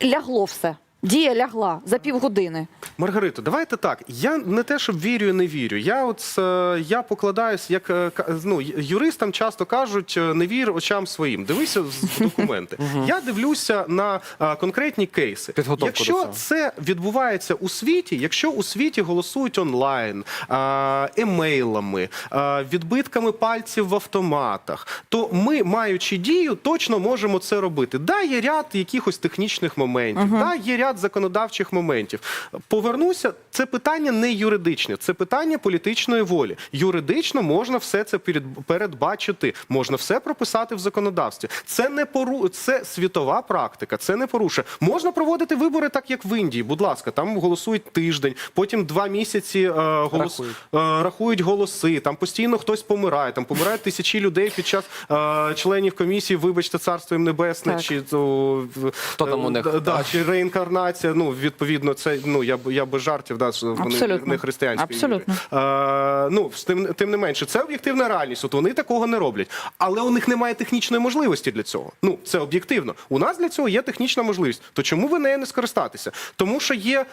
лягло все. Дія лягла за півгодини. Маргарито, давайте так. Я не те, щоб вірю, і не вірю. Я от е, я покладаюсь, як е, ка- ну, юристам часто кажуть, е, не вір очам своїм. Дивися в документи. Я дивлюся на е, конкретні кейси. Підготовку до цього. це відбувається у світі, якщо у світі голосують онлайн, е, емейлами, е, відбитками пальців в автоматах, то ми, маючи дію, точно можемо це робити. Да, є ряд якихось технічних моментів, да, є ряд законодавчих моментів. Повернуся, це питання не юридичне, це питання політичної волі. Юридично можна все це передбачити, можна все прописати в законодавстві. Це не пору... це світова практика, це не порушує. Можна проводити вибори так, як в Індії. Будь ласка, там голосують тиждень, потім два місяці е, голос... Рахують. е, рахують голоси. Там постійно хтось помирає. Там помирають тисячі людей під час е, членів комісії. Вибачте, царство їм небесне, Так. чи то Хто там у них? е, да, чи реінкарнація. Ну відповідно, це ну я б- я без жартів, да, вони Абсолютно. не християнські. Абсолютно. Е, ну тим, тим не менше, це об'єктивна реальність. От вони такого не роблять, але у них немає технічної можливості для цього. Ну це об'єктивно. У нас для цього є технічна можливість. То чому ви нею не скористатися? Тому що є, е,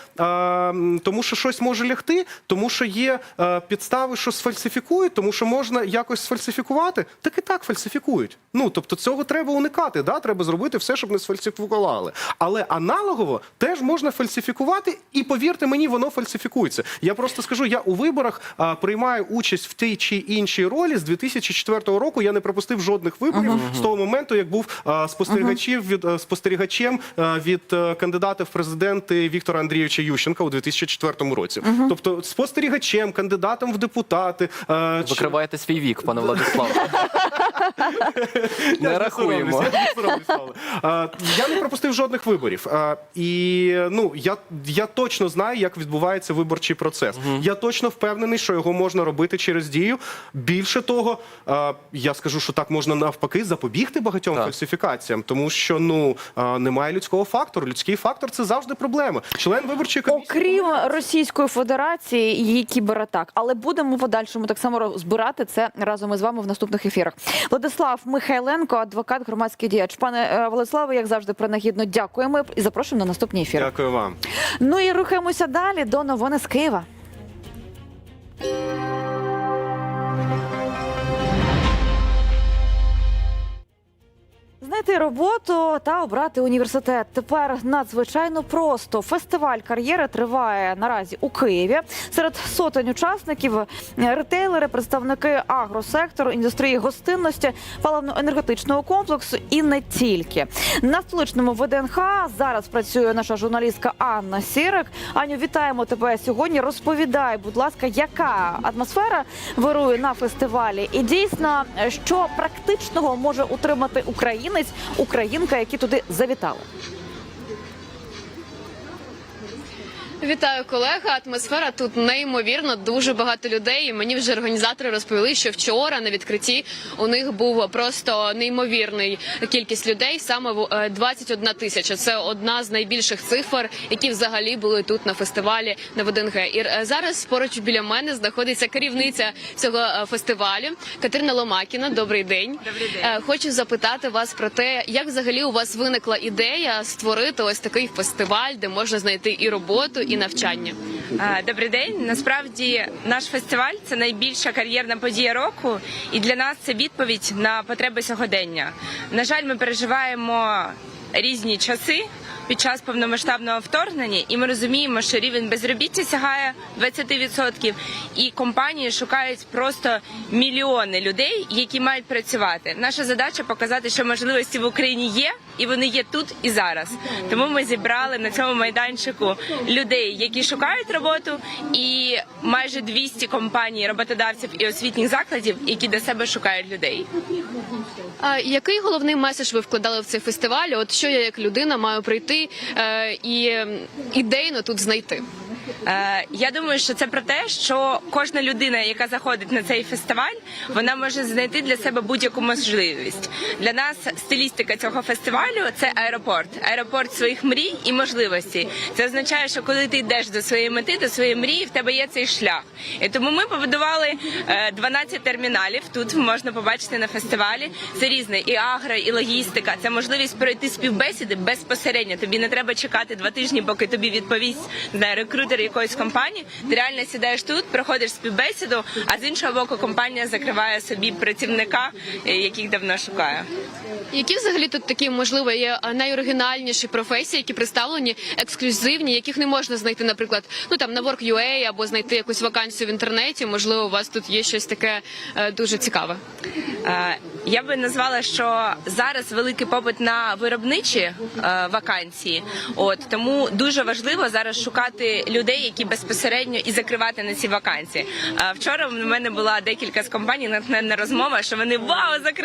тому що щось може лягти, тому що є е, підстави, що сфальсифікують, тому що можна якось сфальсифікувати. Так і так фальсифікують. Ну тобто цього треба уникати. Да? Треба зробити все, щоб не сфальсифікували. Але аналогово теж можна фальсифікувати, і повірте мені, воно фальсифікується. Я просто скажу, я у виборах а, приймаю участь в тій чи іншій ролі з 2004 року. Я не пропустив жодних виборів з того моменту, як був а, спостерігачів від а, спостерігачем а, від а, кандидата в президенти Віктора Андрійовича Ющенка у 2004 році. Тобто спостерігачем, кандидатом в депутати. а, чи- Викриваєте свій вік, пане Владиславе. Я Не рахуємо. я не пропустив жодних виборів. І ну я, я точно знаю, як відбувається виборчий процес. Я точно впевнений, що його можна робити через дію. Більше того, я скажу, що так можна навпаки запобігти багатьом фальсифікаціям, тому що ну немає людського фактору. Людський фактор це завжди проблема. Член виборчої комісії. Окрім Російської Федерації і її кібератак, але будемо в подальшому так само розбирати це разом із вами в наступних ефірах. Владислав Михайленко, адвокат, громадський діяч. Пане е, Владиславе, як завжди, принагідно дякуємо і запрошуємо на наступні ефір. Дякую вам. Ну і рухаємося далі до новини з Києва. Роботу та обрати університет тепер надзвичайно просто. Фестиваль кар'єри триває наразі у Києві. Серед сотень учасників ретейлери, представники агросектору, індустрії гостинності, паливно-енергетичного комплексу і не тільки на столичному ВДНХ зараз працює наша журналістка Анна Сірик. Аню, вітаємо тебе сьогодні. Розповідай, будь ласка, яка атмосфера вирує на фестивалі, і дійсно, що практичного може утримати українець, українка, які туди завітали. Вітаю, колега. Атмосфера тут неймовірна, дуже багато людей. І мені вже організатори розповіли, що вчора на відкритті у них був просто неймовірний кількість людей. Саме в- е, 21 тисяча. Це одна з найбільших цифр, які взагалі були тут на фестивалі на ВДНГ. І е, зараз поруч біля мене знаходиться керівниця цього е, фестивалю Катерина Ломакіна. Добрий день. Добрий день. Хочу запитати вас про те, як взагалі у вас виникла ідея створити ось такий фестиваль, де можна знайти і роботу, і навчання. Добрий день. Насправді наш фестиваль це найбільша кар'єрна подія року, і для нас це відповідь на потреби сьогодення. На жаль, ми переживаємо різні часи. Під час повномасштабного вторгнення, і ми розуміємо, що рівень безробіття сягає 20%, і компанії шукають просто мільйони людей, які мають працювати. Наша задача показати, що можливості в Україні є, і вони є тут і зараз. Тому ми зібрали на цьому майданчику людей, які шукають роботу, і майже 200 компаній, роботодавців і освітніх закладів, які до себе шукають людей. А який головний меседж ви вкладали в цей фестиваль? От що я як людина маю прийти е, і ідейно тут знайти? Е, Я думаю, що це про те, що кожна людина, яка заходить на цей фестиваль, вона може знайти для себе будь-яку можливість. Для нас стилістика цього фестивалю це аеропорт, аеропорт своїх мрій і можливостей. Це означає, що коли ти йдеш до своєї мети, до своєї мрії, в тебе є цей шлях. І тому ми побудували е, 12 терміналів. Тут можна побачити на фестивалі. Це різне і агро, і логістика. Це можливість пройти співбесіди безпосередньо. Тобі не треба чекати два тижні, поки тобі відповість не знаю, рекрутер якоїсь компанії. Ти реально сідаєш тут, проходиш співбесіду, а з іншого боку, компанія закриває собі працівника, е, яких давно шукає. Які взагалі тут такі можливо є е, найоригінальніші професії, які представлені ексклюзивні, яких не можна знайти, наприклад, ну там на Work.ua або знайти якусь вакансію в інтернеті? Можливо, у вас тут є щось таке е, дуже цікаве. Я би назвала, що зараз великий попит на виробничі е, вакансії. От тому дуже важливо зараз шукати людей, які безпосередньо і закривати на ці вакансії. Е, Вчора в мене була декілька з компаній натхненна розмова, що вони вау, закрили.